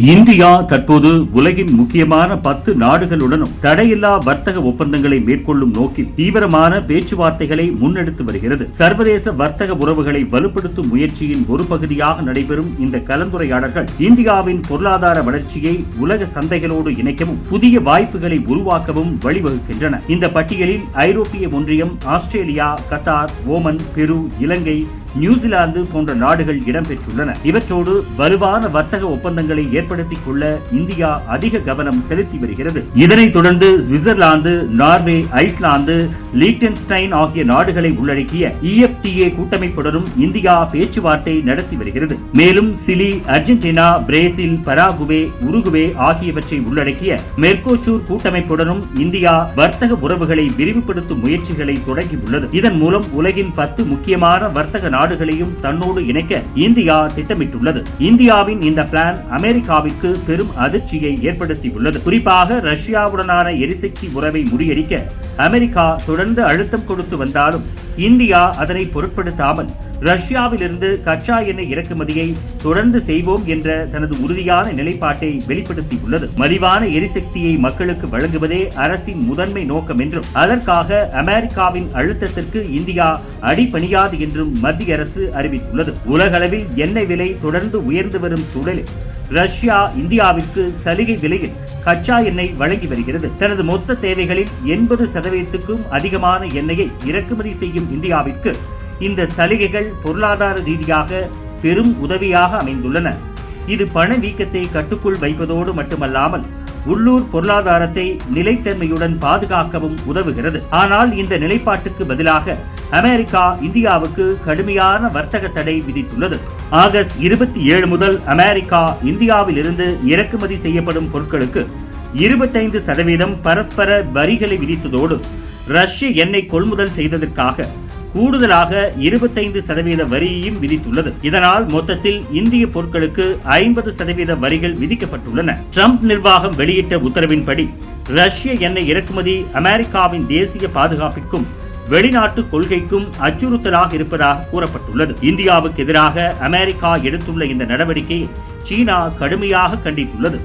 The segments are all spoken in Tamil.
இந்தியா தற்போது உலகின் முக்கியமான பத்து நாடுகளுடனும் தடையில்லா வர்த்தக ஒப்பந்தங்களை மேற்கொள்ளும் நோக்கில் தீவிரமான பேச்சுவார்த்தைகளை முன்னெடுத்து வருகிறது. சர்வதேச வர்த்தக உறவுகளை வலுப்படுத்தும் முயற்சியின் ஒரு பகுதியாக நடைபெறும் இந்த கலந்துரையாடல்கள் இந்தியாவின் பொருளாதார வளர்ச்சியை உலக சந்தைகளோடு இணைக்கவும் புதிய வாய்ப்புகளை உருவாக்கவும் வழிவகுக்கின்றன. இந்த பட்டியலில் ஐரோப்பிய ஒன்றியம் ஆஸ்திரேலியா கத்தார் ஓமன் பெரு இலங்கை நியூசிலாந்து போன்ற நாடுகள் இடம்பெற்றுள்ளன. இவற்றோடு வலுவான வர்த்தக ஒப்பந்தங்களை ஏற்படுத்திக் கொள்ள இந்தியா அதிக கவனம் செலுத்தி வருகிறது. இதனைத் தொடர்ந்து சுவிட்சர்லாந்து நார்வே ஐஸ்லாந்து லீக்டன்ஸ்டைன் ஆகிய நாடுகளை உள்ளடக்கிய இஎஃப்டிஏ கூட்டமைப்புடனும் இந்தியா பேச்சுவார்த்தை நடத்தி வருகிறது. மேலும் Chile Argentina Brazil Paraguay Uruguay ஆகியவற்றை உள்ளடக்கிய மெர்கோச்சூர் கூட்டமைப்புடனும் இந்தியா வர்த்தக உறவுகளை விரிவுபடுத்தும் முயற்சிகளை தொடங்கியுள்ளது. இதன் மூலம் உலகின் பத்து முக்கியமான வர்த்தக நாடுகளையும் தன்னோடு இணைக்க இந்தியா திட்டமிட்டுள்ளது. இந்தியாவின் இந்த பிளான் அமெரிக்காவிற்கு பெரும் அதிர்ச்சியை ஏற்படுத்தியுள்ளது. குறிப்பாக ரஷ்யாவுடனான எரிசக்தி உறவை முறியடிக்க அமெரிக்கா தொடர்ந்து அழுத்தம் கொடுத்து வந்தாலும் இந்தியா அதனை பொருட்படுத்தாமல் ரஷ்யாவிலிருந்து கச்சா எண்ணெய் இறக்குமதியை தொடர்ந்து செய்வோம் என்ற தனது உறுதியான நிலைப்பாட்டை வெளிப்படுத்தியுள்ளது. மலிவான எரிசக்தியை மக்களுக்கு வழங்குவதே அரசின் முதன்மை நோக்கம் என்றும் அதற்காக அமெரிக்காவின் அழுத்தத்திற்கு இந்தியா அடிபணியாது என்றும் மத்திய அரசு அறிவித்துள்ளது. உலகளவில் எண்ணெய் விலை தொடர்ந்து உயர்ந்து வரும் சூழலில் ரஷ்யா இந்தியாவிற்கு சலுகை விலையில் கச்சா எண்ணெய் வழங்கி வருகிறது. தனது மொத்த தேவைகளில் எண்பது சதவீதத்துக்கும் அதிகமான எண்ணெயை இறக்குமதி செய்யும் இந்தியாவிற்கு இந்த சலுகைகள் பொருளாதார ரீதியாக பெரும் உதவியாக அமைந்துள்ளன. இது பணவீக்கத்தை கட்டுக்குள் வைப்பதோடு மட்டுமல்லாமல் உள்ளூர் பொருளாதாரத்தை நிலைத்தன்மையுடன் பாதுகாக்கவும் உதவுகிறது. ஆனால் இந்த நிலைப்பாட்டுக்கு பதிலாக அமெரிக்கா இந்தியாவுக்கு கடுமையான வர்த்தக தடை விதித்துள்ளது. ஆகஸ்ட் இருபத்தி ஏழு முதல் அமெரிக்கா இந்தியாவிலிருந்து இறக்குமதி செய்யப்படும் பொருட்களுக்கு இருபத்தைந்து சதவீதம் பரஸ்பர வரிகளை விதித்ததோடு ரஷ்ய எண்ணெய் கொள்முதல் செய்ததற்காக கூடுதலாக இருபத்தைந்து சதவீத வரியையும் விதித்துள்ளது. இதனால் மொத்தத்தில் இந்திய பொருட்களுக்கு ஐம்பது சதவீத வரிகள் விதிக்கப்பட்டுள்ளன. ட்ரம்ப் நிர்வாகம் வெளியிட்ட உத்தரவின்படி ரஷ்ய எண்ணெய் இறக்குமதி அமெரிக்காவின் தேசிய பாதுகாப்பிற்கும் வெளிநாட்டு கொள்கைக்கும் அச்சுறுத்தலாக இருப்பதாக கூறப்பட்டுள்ளது. இந்தியாவுக்கு எதிராக அமெரிக்கா எடுத்துள்ள இந்த நடவடிக்கையை சீனா கடுமையாக கண்டித்துள்ளது.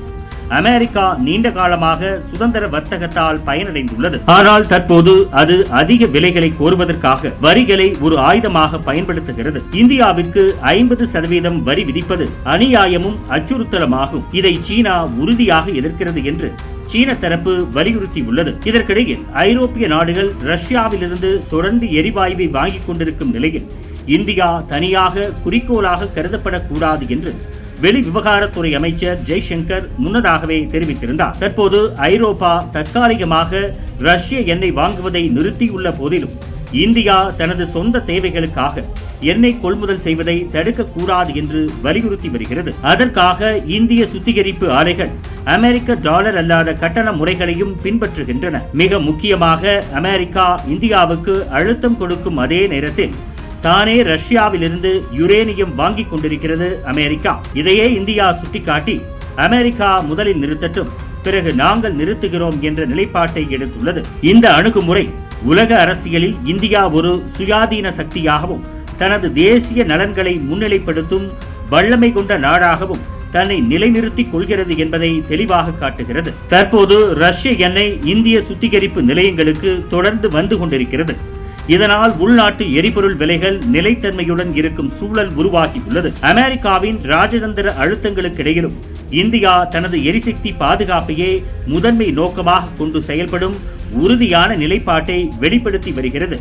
அமெரிக்கா நீண்ட காலமாக சுதந்திர வர்த்தகத்தால் பயனடைந்துள்ளது. ஆனால் தற்போது அது அதிக விலைகளை கோருவதற்காக வரிகளை ஒரு ஆயுதமாக பயன்படுத்துகிறது. இந்தியாவிற்கு ஐம்பது சதவீதம் வரி விதிப்பது அநியாயமும் அச்சுறுத்தலுமாகும். இதை சீனா உறுதியாக எதிர்க்கிறது என்று சீன தரப்பு வலியுறுத்தியுள்ளது. இதற்கிடையில் ஐரோப்பிய நாடுகள் ரஷ்யாவிலிருந்து தொடர்ந்து எரிவாயுவை வாங்கிக் கொண்டிருக்கும் நிலையில் இந்தியா தனியாக குறிக்கோளாக கருதப்படக்கூடாது என்று வெளி விவகாரத்துறை அமைச்சர் ஜெய்சங்கர் முன்னதாகவே தெரிவித்திருந்தார். தற்போது ஐரோப்பா தற்காலிகமாக ரஷ்ய எண்ணெய் வாங்குவதை நிறுத்தியுள்ள போதிலும் இந்தியா தனது சொந்த தேவைகளுக்காக எண்ணெய் கொள்முதல் செய்வதை தடுக்கக்கூடாது என்று வலியுறுத்தி வருகிறது. அதற்காக இந்திய சுத்திகரிப்பு ஆலைகள் அமெரிக்க டாலர் அல்லாத கட்டண முறைகளையும் பின்பற்றுகின்றன. மிக முக்கியமாக அமெரிக்கா இந்தியாவுக்கு அழுத்தம் கொடுக்கும் அதே நேரத்தில் தானே ரஷ்யாவிலிருந்து யுரேனியம் வாங்கிக் கொண்டிருக்கிறது அமெரிக்கா. இதையே இந்தியா சுட்டிக்காட்டி அமெரிக்கா முதலில் நிறுத்தட்டும் பிறகு நாங்கள் நிறுத்துகிறோம் என்ற நிலைப்பாட்டை எடுத்துள்ளது. இந்த அணுகுமுறை உலக அரசியலில் இந்தியா ஒரு சுயாதீன சக்தியாகவும் தனது தேசிய நலன்களை முன்னிலைப்படுத்தும் வல்லமை கொண்ட நாடாகவும் தன்னை நிலைநிறுத்திக் கொள்கிறது என்பதை தெளிவாக காட்டுகிறது. தற்போது ரஷ்ய எண்ணெய் இந்திய சுத்திகரிப்பு நிலையங்களுக்கு தொடர்ந்து வந்து கொண்டிருக்கிறது. இதனால் உள்நாட்டு எரிபொருள் விலைகள் நிலைத்தன்மையுடன் இருக்கும் சூழல் உருவாகியுள்ளது. அமெரிக்காவின் ராஜதந்திர அழுத்தங்களுக்கு இடையிலும் இந்தியா தனது எரிசக்தி பாதுகாப்பையே முதன்மை நோக்கமாக கொண்டு செயல்படும் உறுதியான நிலைப்பாட்டை வெளிப்படுத்தி வருகிறது.